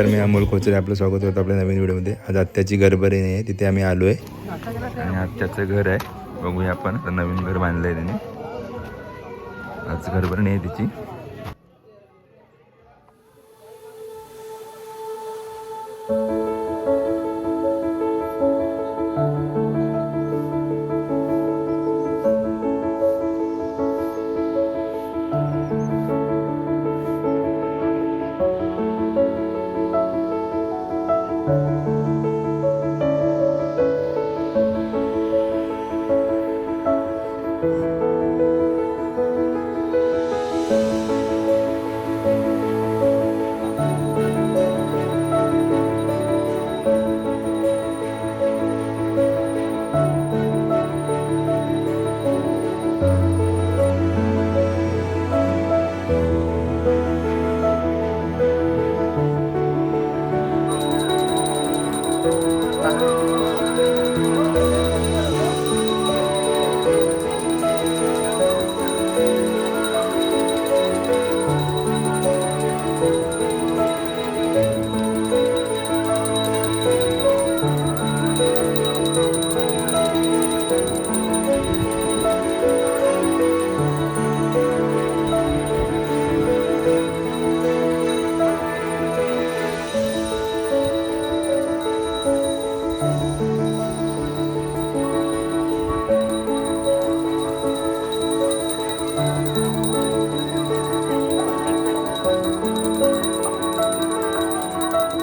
नमस्कार मी अमोल खोचरे आपलं स्वागत होतं आपल्या नवीन व्हिडिओमध्ये. आज आत्याची घरभरी नाही आहे तिथे आम्ही आलो आहे आणि आत्याचं घर आहे. बघूया आपण. नवीन घर बांधलं आहे त्याने. आज घरभरणी आहे तिची.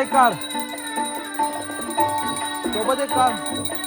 एक कार सोबत एक कार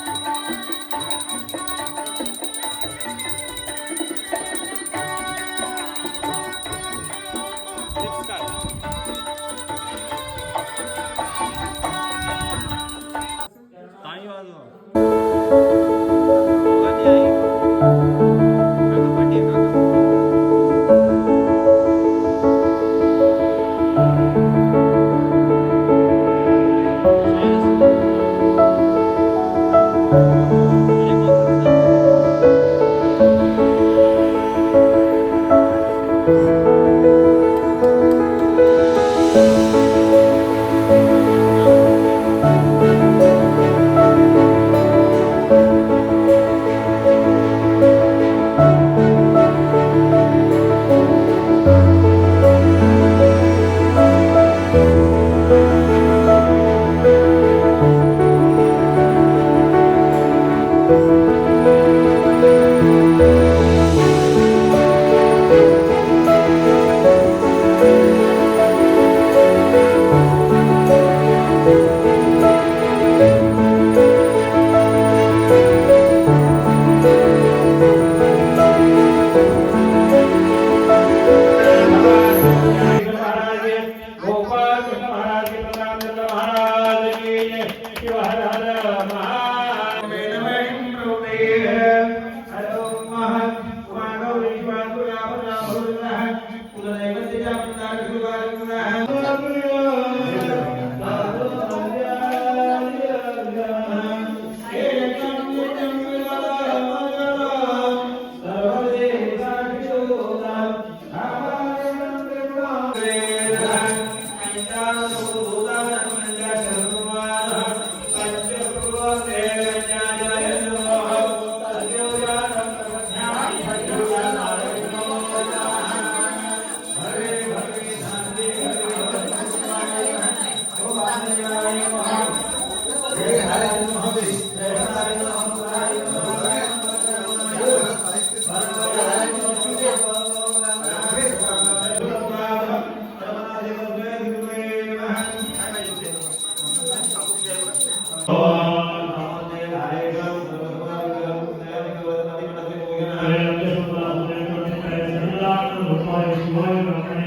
মনোনয়ন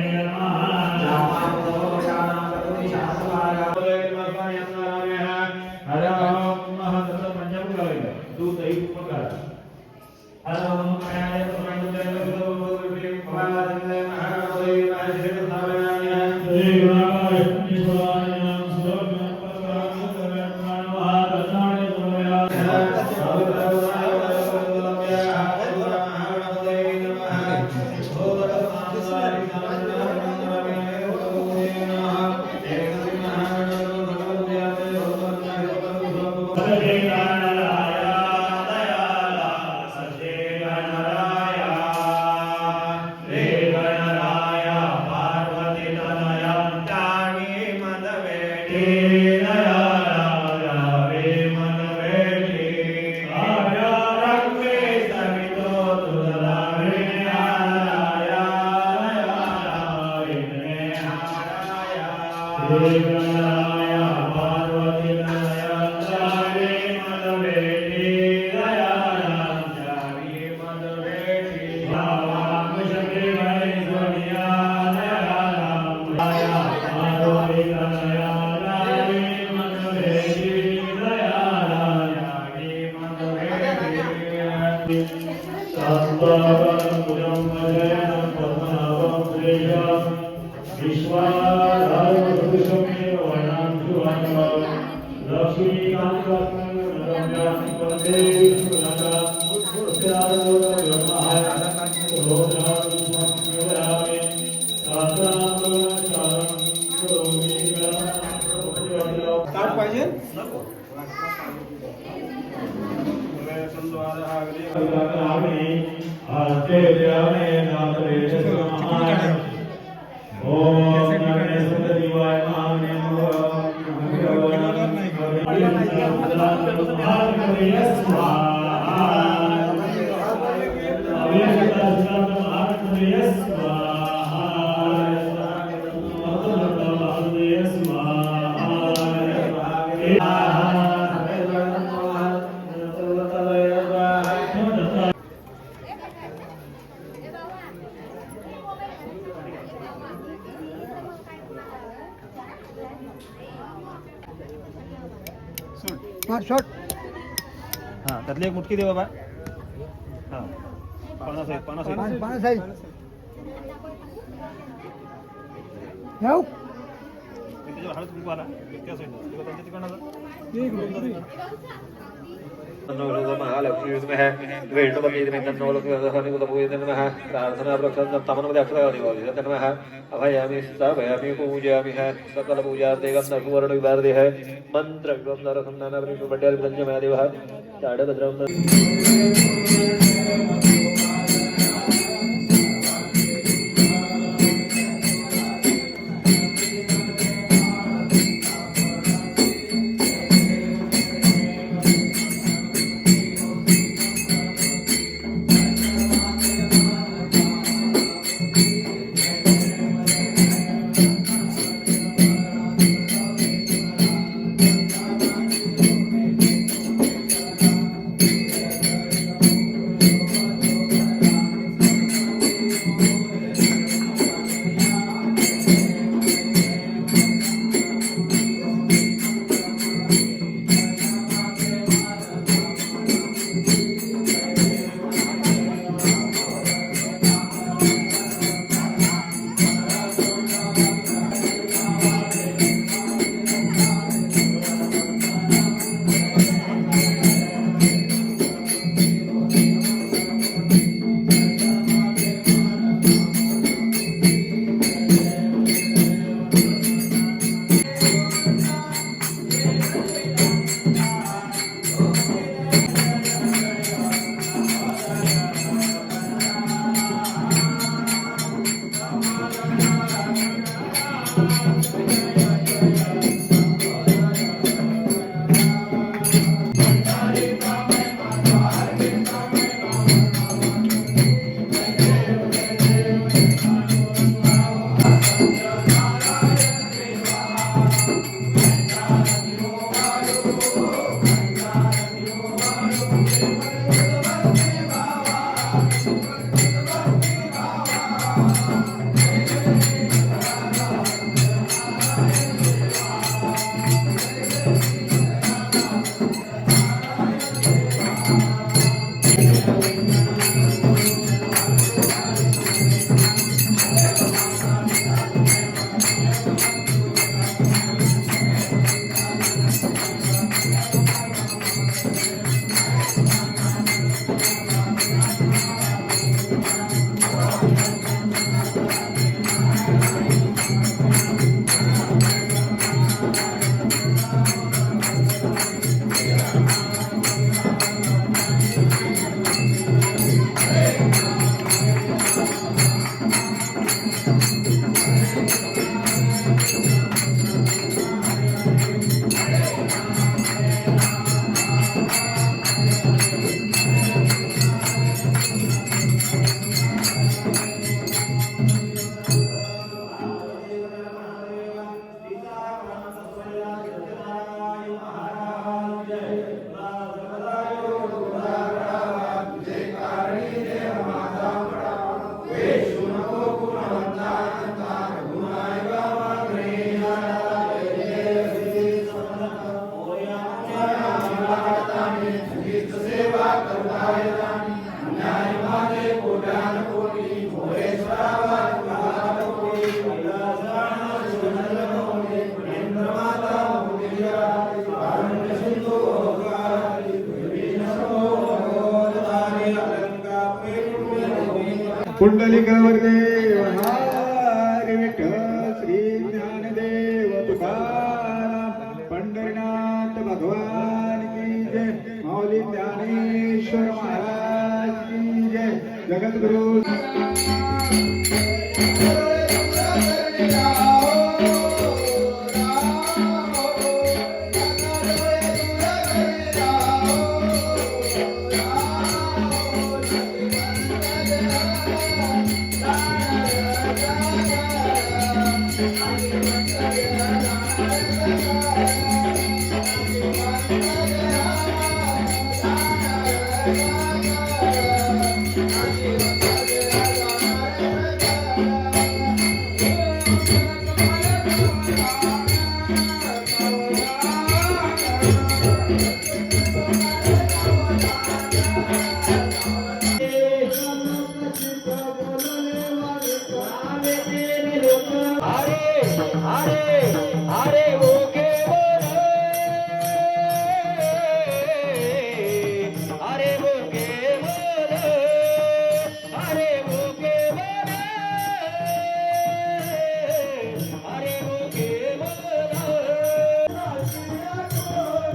Yeah. हा त्यातली एक मुटकी दे बाबा. हा. पन्नास आहेत पन्नास आहेत त्याच्यावर हळद कुंकू आला त्या साईडला. त्यांच्या तिकडनं अभयामि स्थापयामि पूजयामि सकल पूजा सुवर्ण विभारदे है. मंत्र विवंदर संधान Thank पट्याल विरंजमादेव ताडभद्रम पुंडलिकावरती विठ्ठल श्री ज्ञानदेव तुकाराम पंढरीनाथ भगवान की जय माऊली ज्ञानेश्वर महाराज की जय जगद्गुरु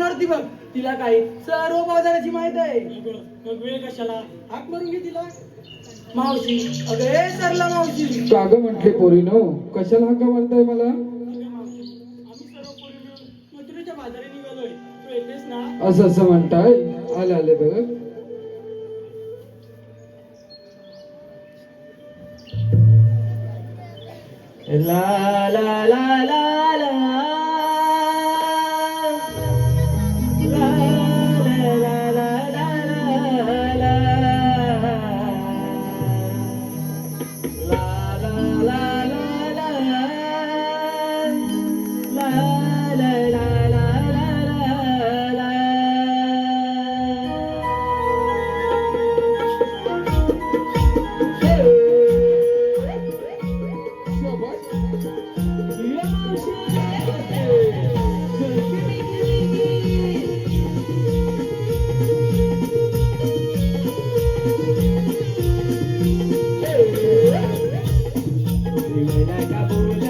सरला मावशी येणार ती बघ. तिला काही सर्व बाजाराची माहीत आहे. मग वेळ कशाला? हाक मारून घे तिला. मावशी अगे सरला मावशी. काग म्हटले पोरीनो कशाला हाका मारताय मला? असं असं म्हणताय? आले आले बघ. ला ला ला ला Yeah.